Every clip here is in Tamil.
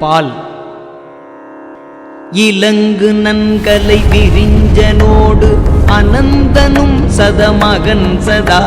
பால். இலங்கு நன்கலை விரிஞ்சனோடு அனந்தனும் சதமகன் சதா.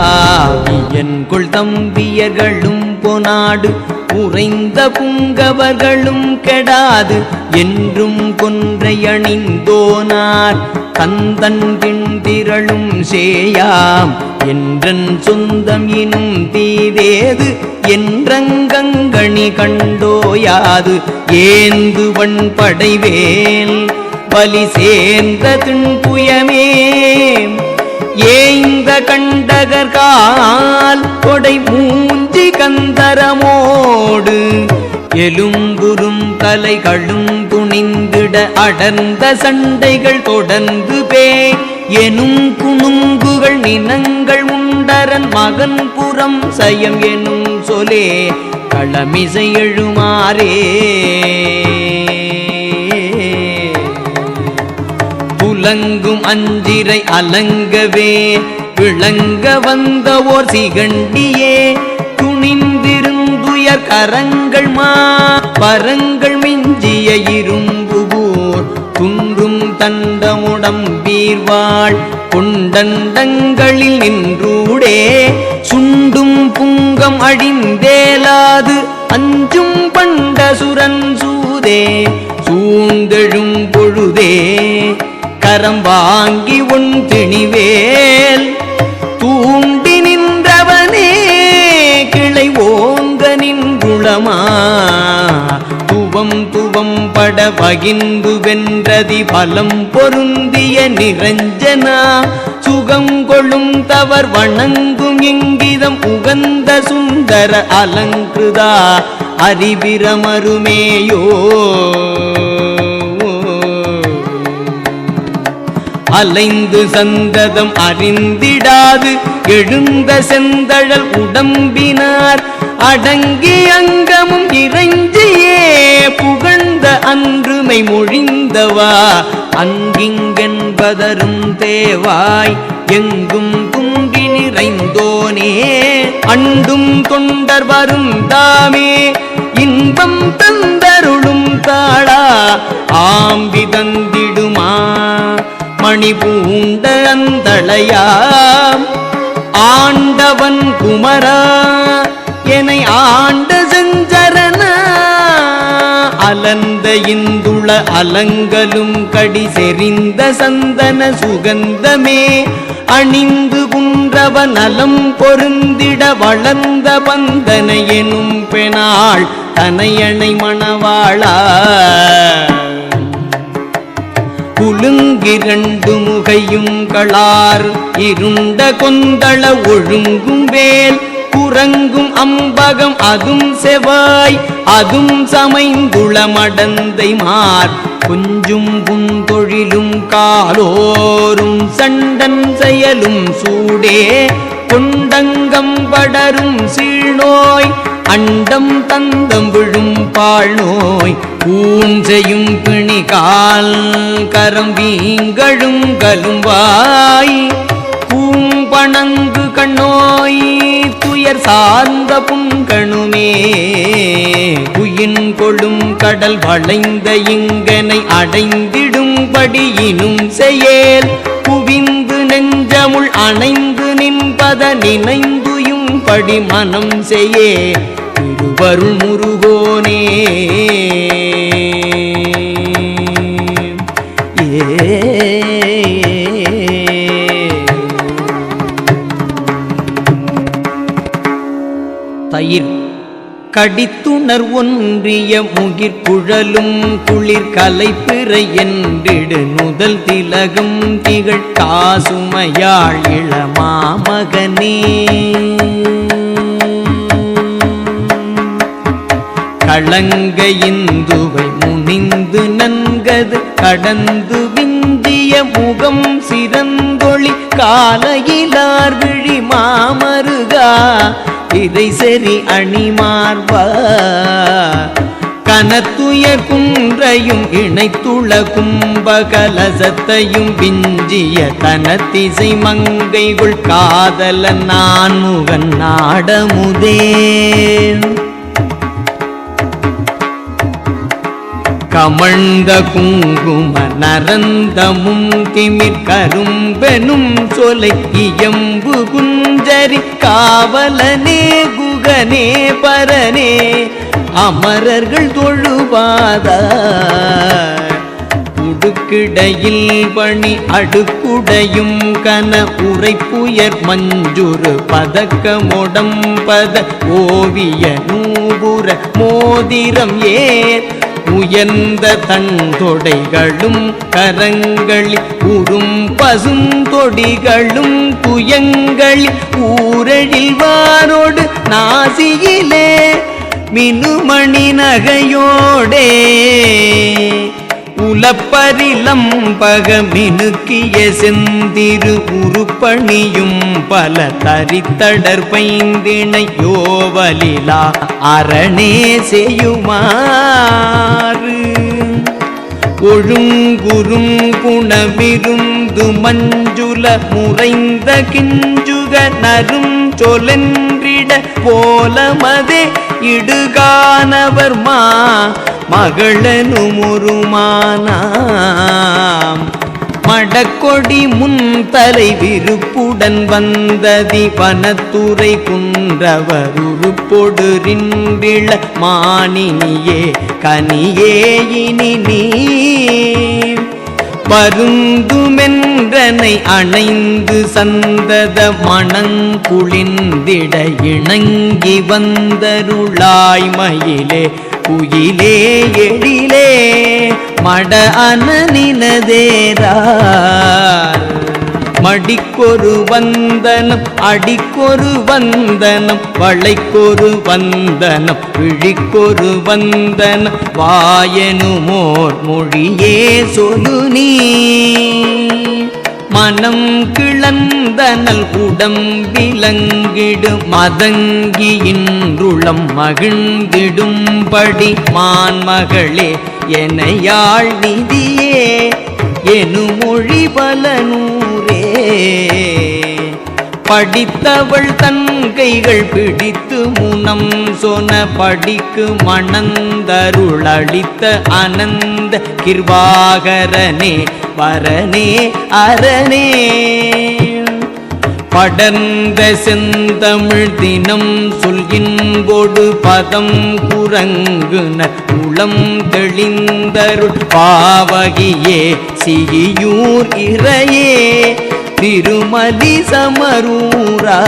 என்குள் தம்பியர்களும் பொனாடு உறைந்த புங்கவர்களும் கெடாது என்றும் கொன்றையணிந்தோனார் கந்தன் திரளும் சேயாம் என்றன் சொந்தம் இனும் தீதேது என்றங்கங்கணி கண்டோயாது. ஏந்துவன் படைவேல் பலி சேர்ந்த திண்புயமே கண்டகர்கால் கொடை மூஞ்சி கந்தரமோடு எலும்புறும் தலைகளும் துணிந்திட அடர்ந்த சண்டைகள் தொடர்ந்து பே எனும் குணுங்குகள் நினங்கள் உண்டரன் மகன் புறம் சயம் எனும் சொலே களமிசை எழுமாறே. புலங்கும் அஞ்சிரை அலங்கவே விளங்க வந்த ஓர் சிகண்டியே துணிந்திருந்துயர் கரங்கள் மா பரங்கள் மிஞ்சிய இரும்புகூர் துன்றும் தண்டமுடம் வீர்வாள் கொண்டண்டங்களில் நின்றூடே சுண்டும் புங்கம் அழிந்தேலாது அஞ்சும் பண்ட சுரன் சூதே சூழ்ந்தெழும் பொழுதே கரம் வாங்கி உன் திணிவேல். தூண்டி நின்றவனே கிளை ஓங்க நின்குளமா துவம் துவம் பட பகிந்து வென்றதி பலம் பொருந்திய நிரஞ்சனா? சுகம் கொள்ளும் தவர் வணங்கும் இங்கிதம் உகந்த சுந்தர அலங்கிருதா அறிவிரமருமேயோ? அலைந்து சந்ததம் அறிந்திடாது. எழுந்த செந்தழல் உடம்பினார். அடங்கி அங்கமும் இறைஞ்சியே. புகழ்ந்த அன்றுமை மொழிந்தவா. அங்கிங்கென்பதரும் தேவாய். எங்கும் குங்கி நிறைந்தோனே. அண்டும் தொண்டர் வரும் தாமே. இன்பம் தந்தருளும் தாளா. ஆம்பி தந்திடுமா ஆணி பூண்ட அந்தளையாம் ஆண்டவன் குமரா என்னை ஆண்ட செஞ்சரணா அலந்த இந்துள அலங்கலும் கடி செறிந்த சந்தன சுகந்தமே. அணிந்து குன்றவ நலம் பொருந்திட வளர்ந்த பந்தன எனும் பெணாள் தனையணை மணவாளா. ஒழுங்கிரண்டு முகையும் களார். இருண்ட கொந்தள ஒழுங்கும் வேல். குரங்கும் அம்பகம் அதும் செவாய். அதும் சமைந்துளமடந்தை மார். கொஞ்சும் புந்தொழிலும் காலோரும் சண்டன் செயலும் சூடே. கொண்டங்கம் படரும் சீழ்நோய். அண்டம் தந்தம் விழும் பாழ் நோய் பூஞ்சையும் பிணிகால் கரம் வீங்கழும் கலும்பாய். பூம்பணங்கு கண்ணோய் துயர் சார்ந்த புங்கணுமே குயின் கொழும் கடல் வளைந்த இங்கனை அடைந்திடும்படியினும் செயல். குவிந்து நெஞ்சமுள் அணைந்து நின்பத நினைந்துயும் படி மனம் செய்யே. திருவருள் முருகோனே. தயிர் கடித்துணர் ஒன்றிய முகிர்குழலும் குளிர் கலைப்பிறை என்றிடு நுதல் திலகம் திகழ் காசுமையாள் இளமாமகனே. களங்க இந்துவை முனிந்து நன்கது. கடந்து விந்திய முகம் சிறந்தொளி. காலையிலார் விழி மாமருகா. இதை சரி அணிமார்வா. கனத்துய குன்றையும் இணைத்துள கும்பகலசத்தையும் விஞ்சிய தனத்திசை மங்கைகுள் காதல நான் முகன் நாடமுதே கமழ்ந்த குங்கும நரந்தமும் திமிர் கரும்பெனும் சொலை இயம்பு குஞ்சரி காவலனே குகனே பரனே அமரர்கள் தொழுவாத உடுக்கிடையில் பணி அடுக்குடையும் கன உரைப்புயர் மஞ்சுரு பதக்கமுடம்பத ஓவிய நூபுர மோதிரம் ஏர். உயர்ந்த தன் தொடைகளும் கரங்களில் உறும் பசும் தொடிகளும் புயங்களில் ஊரழில் வாரோடு நாசியிலே மினுமணி நகையோடே. புலப்பரிலம் பகமினுக்கிய செந்திரு உருப்பணியும் பல தரித்தடர் பைந்திணை யோவலிலா அரணே செய்யுமாறு. ஒழுங்குறும் குணமிருந்து மஞ்சுல முறைந்த கிஞ்சுக நரும் சொலன்றிட போலமதே இடுகானவர் மா மகளனுமுருமானாம் மடக்கொடி முன் தலை விருப்புடன் வந்ததி வனத்துறை குன்றவர் உருப்பொடு உருப்பொடுரின்றிள மானினியே கனியே இனி நீ. பருந்துமென்றனை அணைந்து சந்தத மணங்குளிந்திட இணங்கி வந்தருளாய்மயிலே குயிலே எழிலே மட அனனினதேரார் மடிக்கொரு வந்தனம் அடிக்கொரு வந்தனம் வளைக்கொரு வந்தனம் விழிக்கொரு வந்தனம் வாயனுமோர் மொழியே சொல்லு நீ மனம் கிளந்த கிளந்தனல் உடம்பிலங்கிடு மதங்கி இன்றுளம் மகிழ்ந்திடும்படி மான்மகளே எனையாள் நிதியே எனு மொழி பலனூரே படித்தவள் தன் கைகள் பிடித்து முனம் சொன படிக்கு மணந்தருளளித்த அனந்த கிருபாகரனே வரனே அரணே. படர்ந்த செந்தமிழ் தினம் சொல்கின்போடு பதம் குரங்குன உளம் தெளிந்தருள் பாவகியே சிகியூர் இறையே. திருமதி சமரூரா.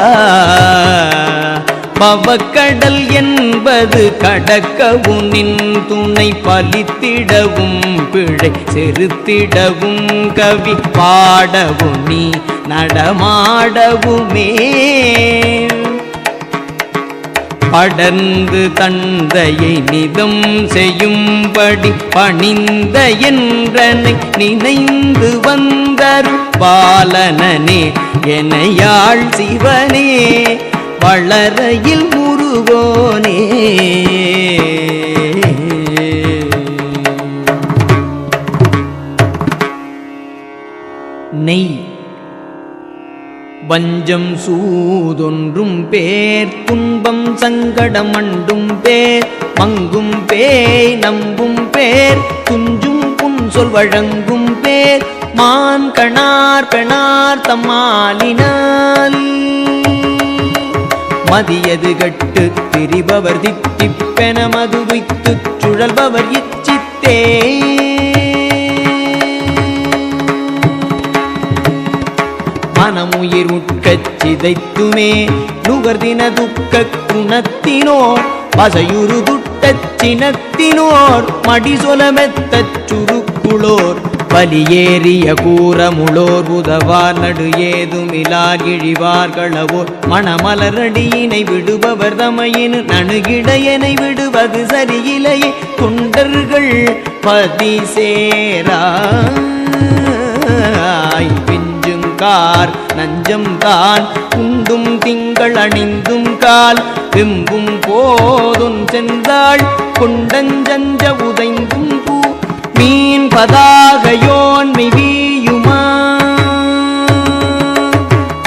பவக்கடல் என்பது கடக்கவும் நின் துணை பலித்திடவும் பிழை செருத்திடவும் கவி பாடவும் நீ நடமாடவுமே. படர்ந்து தந்தையை நிதம் செய்யும்படி பணிந்த என்றனை நினைந்து வந்தரும் பாலனனே என்னையாள் சிவனே வளரையில் முருகோனே. நெய் வஞ்சம் சூதொன்றும் பேர் துன்பம் சங்கடம் அண்டும் பேர் மங்கும் பேய் நம்பும் பேர் துஞ்சும் புன் சொல் வழங்கும் பேர் மான் கணார் பெணார் தம்மாலினால். மதியது கட்டு திரிபவர் தித்திப்பென மது வைத்து சுழல்பவர் இச்சித்தே. மனமுயிர் உட்கச் சிதைத்துமே நுகர்தின துக்க குணத்தினோர் வசையுறு துட்டச் சினத்தினோர் மடிசொலமெத்தச் சுருக்குளோர். பலியேறிய கூறமுளோர் உதவார் நடு ஏதுமிலார் இழிவார்களவோர் மணமலரடியினை விடுபவர் தமையின் நணுகிடையனை விடுவது சரியிலையே தொண்டர்கள் பதி சேராய் பிஞ்சும் கார் நஞ்சம் தான். உண்டும் திங்கள் அணிந்தும் கால் வெம்பும் போதும் சென்றாள். கொண்டஞ்சஞ்ச உதைந்தும் பூ மீன் பதாகையோன் வீயுமா?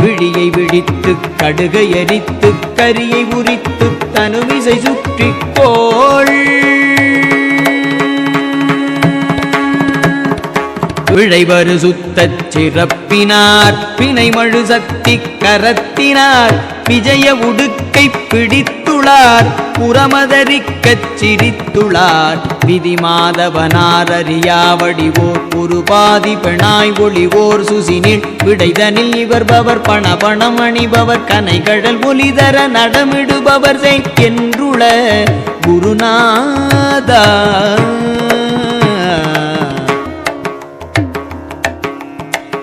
விழியை விழித்து கடுகை எரித்து கரியை உரித்து தனுமிசை சுற்றிக்கோள் கோள். சுத்தச் சிறப்பினார் பிணைமழு சக்தி கரத்தினார். விஜய உடுக்கை பிடித்துளார் புறமதறிக்கச் சிரித்துளார். விதி மாதவனார் அறியாவடிவோர் குருபாதி பெணாய் ஒளிவோர் சுசினில் விடைதனில் இவர் பவர் பண பணம் அணிபவர் கனைகழல் ஒலிதர நடமிடுபவர் செய் என்றுள குருநாதா.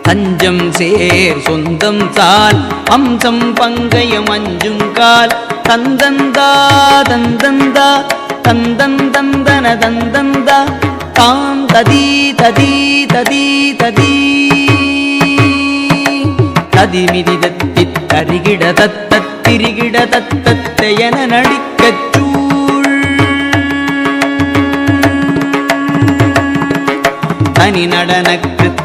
தஞ்சம் சேர் சொந்தம் சால் அம்சம் பங்கயம் அஞ்சும் கால். தந்தந்தா தந்தந்தா தந்தந்தந்தன தந்தந்தா தாம் ததி ததி ததி ததி. ததிமிதி தத்தி தரிகிட தத்தத் திரிகிட தத்தத்தை என நடிக்கச் சூழ். தனி நடனக்கு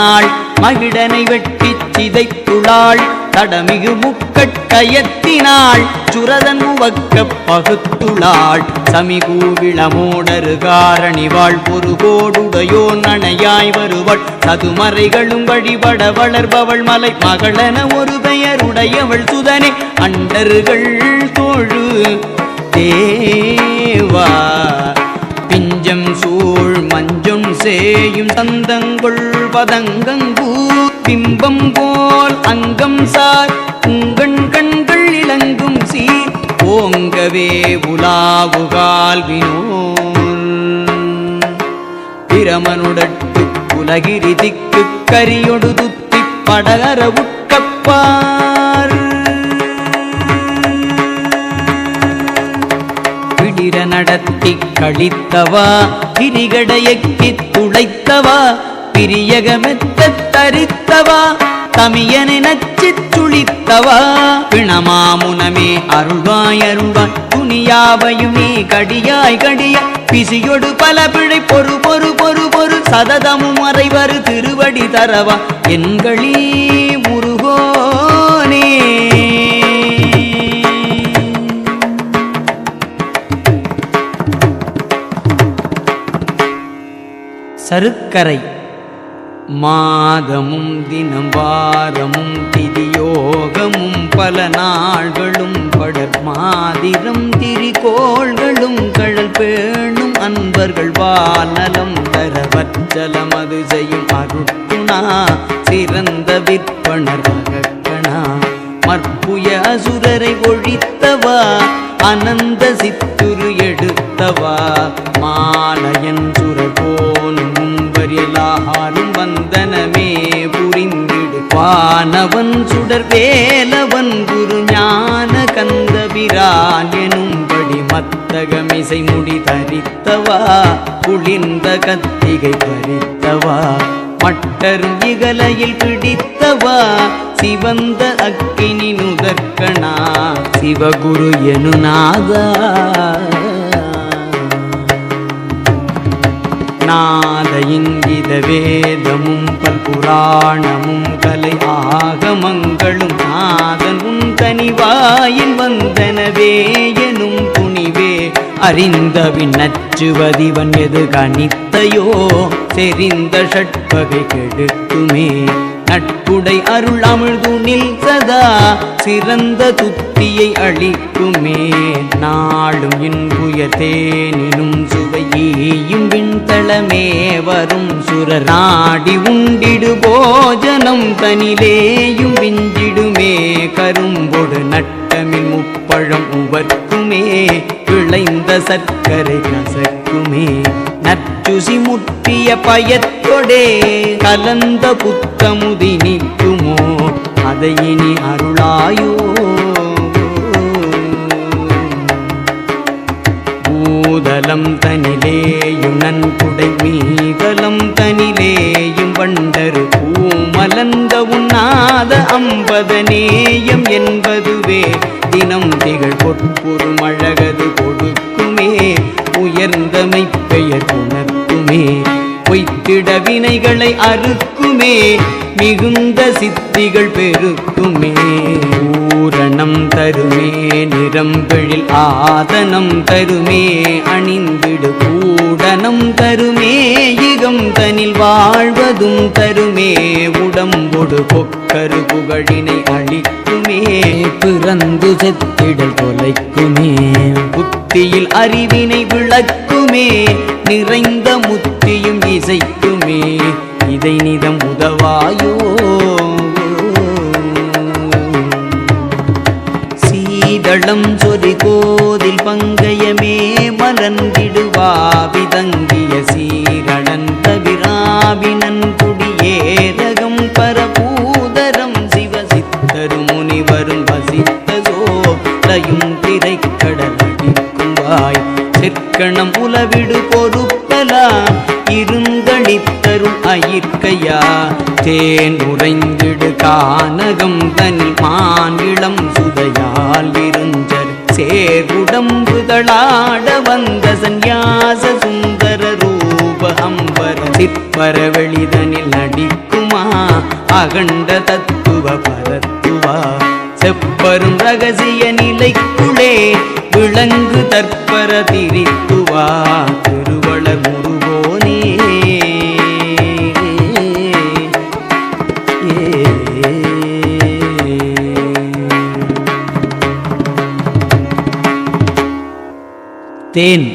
நாள் மகிடனை வெட்டி சிதைத்துளாள் தடமிகு முக்கட்டயத்தினாள் சுரதன் முவக்க பகுத்துளாள் சமிகூவிளமோடரு காரணிவாள் பொறுகோடுடையோ நனையாய் வருவள் சதுமறைகளும் வழிபட வளர்பவள் மலை மகளென ஒரு பெயருடையவள் சுதனே அண்டர்கள் தோழு தேவா சேயும் தந்தங்கொள் பதங்கங்கூ பிம்பம் போல் அங்கம் சார். உங்கண் கண்கள் இளங்கும் சீர் ஓங்கவே உலாவுகால் வினோன் பிரமனுடட்டு உலகிரி திக்கு கரியொடு துத்தி படகர உட்கப்பார். பிடிர நடத்தி கழித்தவா பிரிகடையக்கி துளைத்தவா? பிரியகமெத்த தரித்தவா? தமியனை நச்சித் துளித்தவா பிணமாமுனமே அருள்வாய் அருள்வாய் துணியாவையுமே கடியாய் கடிய. பிசியொடு பல பிழை பொறு பொறு பொறு பொறு சததமும் அறைவரு திருவடி தரவா? எண்களீ சருக்கரை. மாதமும் தினம் வாரமும் திதியோகமும் பல நாள்களும் படர் மாதிரம் திரிகோள்களும் கழல் பேணும் அன்பர்கள் வானலம் தரவச்சலம் அது செய்யும் அருட்டுணா சிறந்த விற்பனர் மகக்கணா. மற்புய அசுரரை ஒழித்தவா அனந்த சித்துரு எடுத்தவா மாலையன் வானவன் சுடர் வேலவன் குரு ஞான கந்தபிரான் எனும்படி மத்தகமிசை முடி தரித்தவா? குளிர்ந்த கத்திகை பறித்தவா? மட்டர் இகலையில் பிடித்தவா? சிவந்த அக்கினி நுதற்கணா சிவகுரு எனுநாதா? நாத இங்கித வேதமும் பல்புராணமும் கலை ஆகமங்களும் நாதன் உன் தனிவாயில் வந்தனவே எனும் துணிவே. அறிந்தவின் நச்சுவதிவன் எது கணித்தையோ தெரிந்த ஷட்பகை கெடுக்குமே நட்புடை அருள் அமிழ்துணில் சதா சிறந்த துத்தியை அளிக்குமே. நாளும் இன்புய தேனினும் விண்தளமே வரும் சுரர் நாடி உண்டிடு போஜனம் தனிலேயும் விஞ்சிடுமே கரும்பொடு நட்டமில் முப்பழம் உவர்க்குமே விளைந்த சர்க்கரை கசக்குமே. நச்சுசி முற்றிய பயத்தொடே கலந்த புத்தமுதி நிற்குமோ அதை இனி அருளாயோ. வண்டலம் தனிலேயும் நன்குடை மீதலம் தனிலேயும் வண்டரு பூமலந்த உண்ணாத அம்பதநேயம் என்பதுவே. தினம் திகழ் பொற்பொருமழகது கொடுக்குமே. உயர்ந்த பொய்த்திட வினைகளை அறுக்குமே மிகுந்த சித்திகள் பெருக்குமே. பூரணம் தருமே நிறம்பெழில் ஆதனம் தருமே அணிந்திடு கூடனம் தருமே யுகம் தனில் வாழ்வ முழுவதும் தருமே உடம்பொடு பொக்கரு புகழினை அளிக்குமே பிறந்து செத்திடல் தொலைக்குமே. புத்தியில் அறிவினை விளக்குமே நிறைந்த முத்தியும் இசைக்குமே இதை நிதம் உதவாயோ? சீதளம் சொறி கோதில் பங்கயமே மலர்ந்திடுவாவிதங்கிய சீரணந்த தவிராவினன் குடியேரகம் பரபூதரம் சிவசித்தரு முனிவரும் வசித்ததோ. லயும் திரைக்கடல் அடிக்கும் வாய் செற்கணம் உலவிடு பொறுப்பலாம் இருந்தளித்தரும் அயிர்க்கையா தேன் உறைந்திடு கானகம் தனி மாநிலம் சுதையால் இருஞ்சர் சேர்வுடம்புதளாட வந்த சந்நியாச சுந்தர ரூப அம்பர சிற்பர நடிக்குமா? அகண்ட தத்துவ பரத்துவா? செப்பரும் ரகசிய நிலைக்குளே விளங்கு தற்பர திரித்துவா? திருவள முருகோனே. தேன்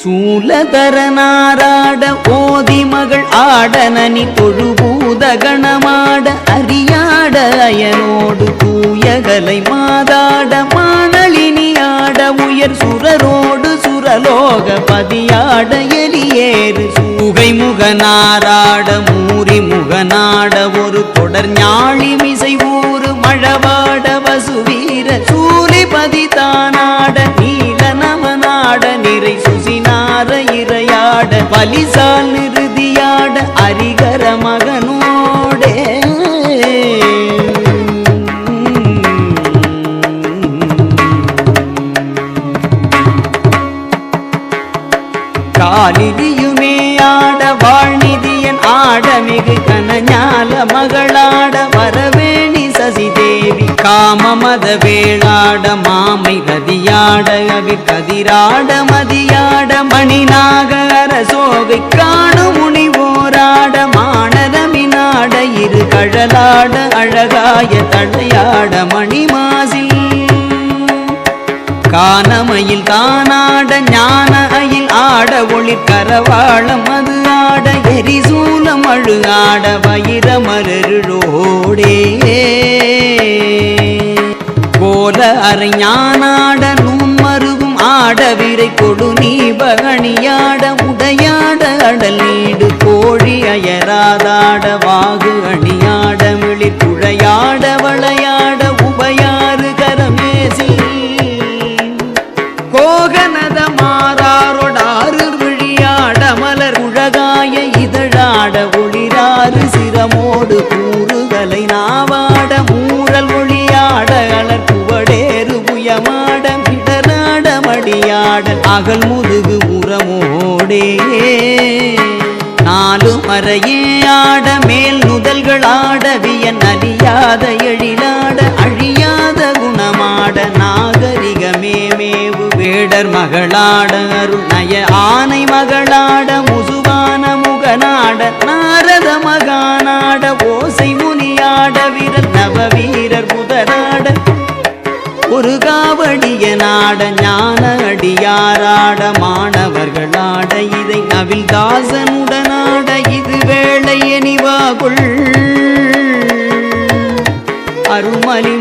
சூலதரனாராட ஓதி மகள் ஆடனனி தொழுபூத கணமாட அறியாட அயனோடு தூயகலை மாதாட மானளினி ஆட உயர் சுரரோடு சுரலோக பதியாட எலியேறு. சூகை முகனாராட மூரி முகனாட ஒரு தொடர் ஞாழி மிசை ஊறு மழவாட வசுவீர. சூலிபதி தானாட பாட நிறை சுசினார இரையாட பலிசால் நிறுதிய வேளாட மாமை கதியாட அவி கதிராட மதியாட மணிநாகர சோகை காணும் முனி முனிவோராட மாணரமினாட இரு கழலாட அழகாய தடையாட மணிமாசில் காணமையில் தானாட ஞான அயில் ஆட ஒளி கரவாளம் அது ஆட எரிசூலம் அழு ஆட வயிற போல கோல நூன் மருவும் ஆட விரை கொடு நீ பகணியாட உடையாட அடல் நீடு கோழி அயராதாட வாகு. நாகல் முதுகு உரமோடே நாலு மறையே ஆட மேல் நுதல்கள் வியன் அறியாத எழிலாட அழியாத குணமாட நாகரிகமே மேவு வேடர் மகளாட அருணய ஆனை மகளாட முசுவான முகநாட நாரத மகானாட ஓசை முனியாட விரல் நவவீரர் புதராட ஒரு காவடிய நாட ஞான அடியாராட மாணவர்களாட இதை நவில்தாசனுடனாட இது வேளை எனிவாகுள் அருமலி